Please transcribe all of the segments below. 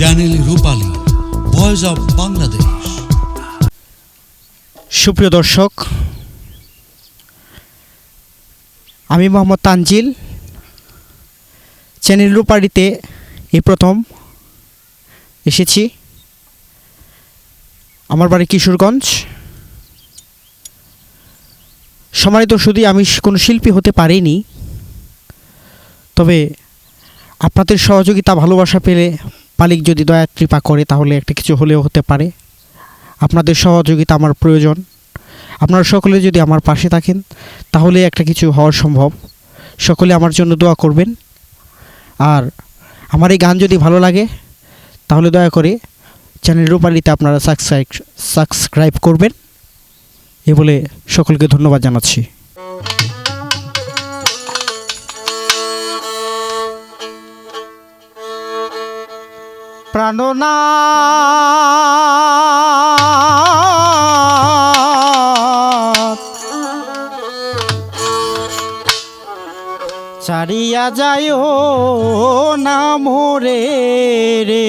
Channel Rupali voice of Bangladesh সুপ্রিয় দর্শক, আমি মোহাম্মদ তানজিল। চ্যানেল রূপারিতে এই প্রথম এসেছি। আমার বাড়ি কিশোরগঞ্জ। সম্মানিত শুধু আমি কোনো শিল্পী হতে পারিনি, তবে আপনাদের সহযোগিতা, ভালোবাসা পেলে মালিক যদি দয়া, কৃপা করে, তাহলে একটা কিছু হলেও হতে পারে। আপনাদের সহযোগিতা আমার প্রয়োজন। আপনারা সকলে যদি আমার পাশে থাকেন, তাহলে একটা কিছু হওয়া সম্ভব। সকলে আমার জন্য দোয়া করবেন। আর আমার এই গান যদি ভালো লাগে, তাহলে দয়া করে চ্যানেল রূপালিতে আপনারা সাবস্ক্রাইব সাবস্ক্রাইব করবেন। এ বলে সকলকে ধন্যবাদ জানাচ্ছি। প্রাণনাথ। চারিয়া যায় না মোরে রে।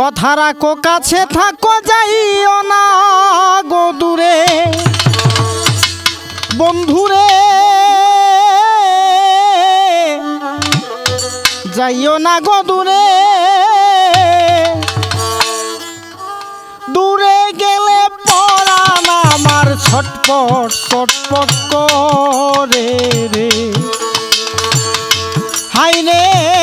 কথা রাখো কাছে থাকো, যাইও না গো দূরে। বন্ধুরে, যাইও না গো দূরে। দূরে গেলে পরাণ আমার ছটপট ছটপট করে রে। হাইরে দূরে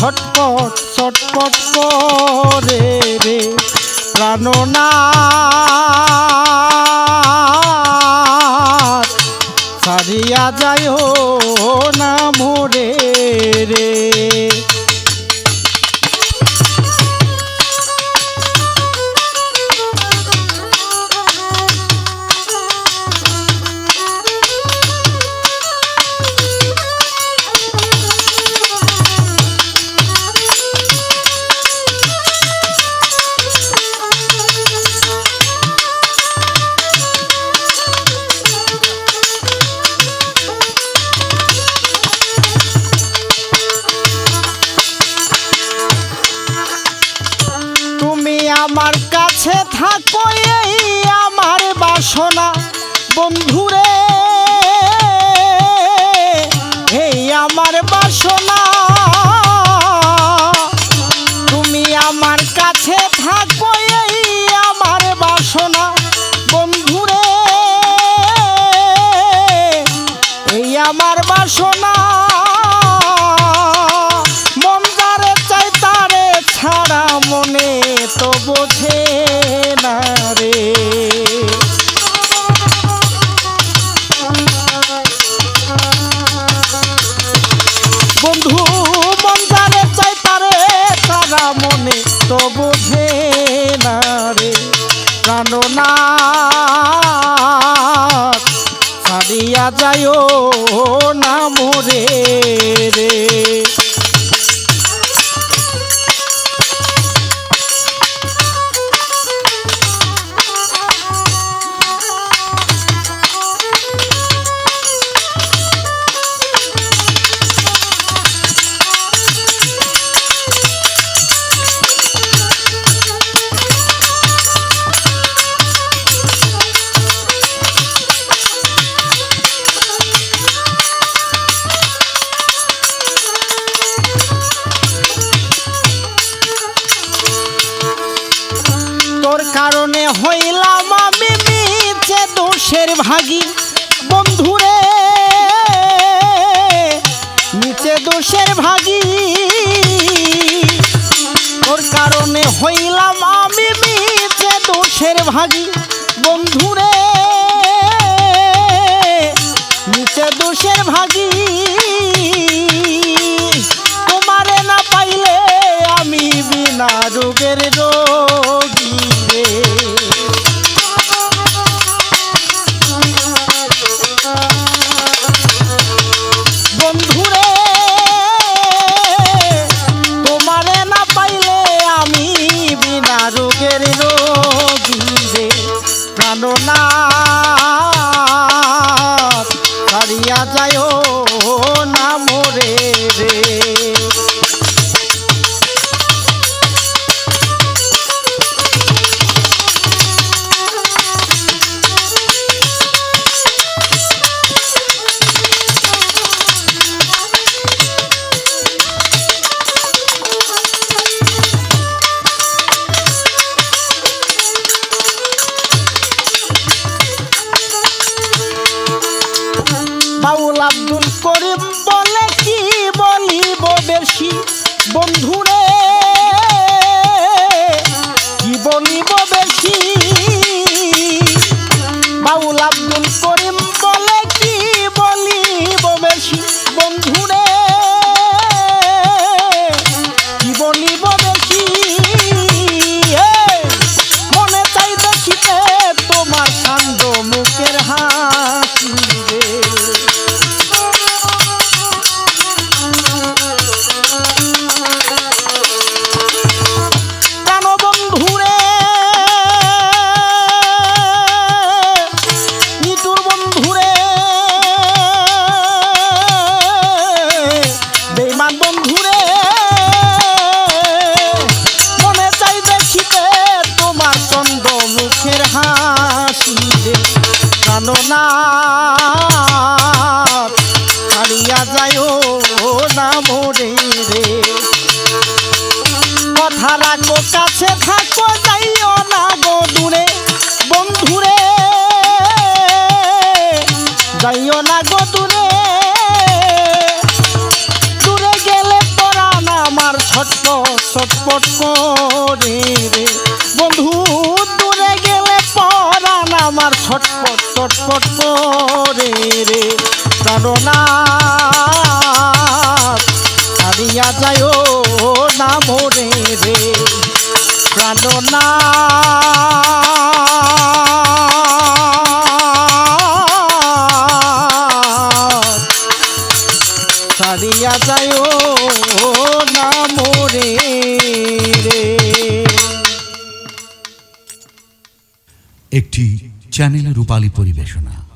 ছটপট ছটপট করে রে প্রাণনা সারিয়া যায় না মোরে রে। আমার কাছে থাকো এই আমার বাসনা। বন্ধুরে, এই আমার বাসনা। তুমি আমার কাছে থাকো এই আমার বাসনা। বন্ধুরে, এই আমার বাসনা। যায় না মোরে। তোর কারণে হইলাম আমি মিছে দোষের ভাগী। বন্ধুরে নিচে দোষের ভাগি। তোর কারণে হইলাম আমি মিছে দোষের ভাগি। বন্ধুরে নিচে দোষের ভাগি। তোমারে না পাইলে আমি বিনা রোগের রোগী। বেমান বন্ধুরে, মনে চাই দেখিতে তোমার চন্দ মুখের হাসি জাননা হারিয়া যায় না মোরে রে। কথা রাখো, কাছে থাকো, যাইও না গো দূরে। বন্ধুরে, যাইও না হারিয়া যায় না মোরে রে প্রাণনা ছাড়িয়া যায় না মোরে রে। একটি চ্যানেল রূপালী পরিবেশনা।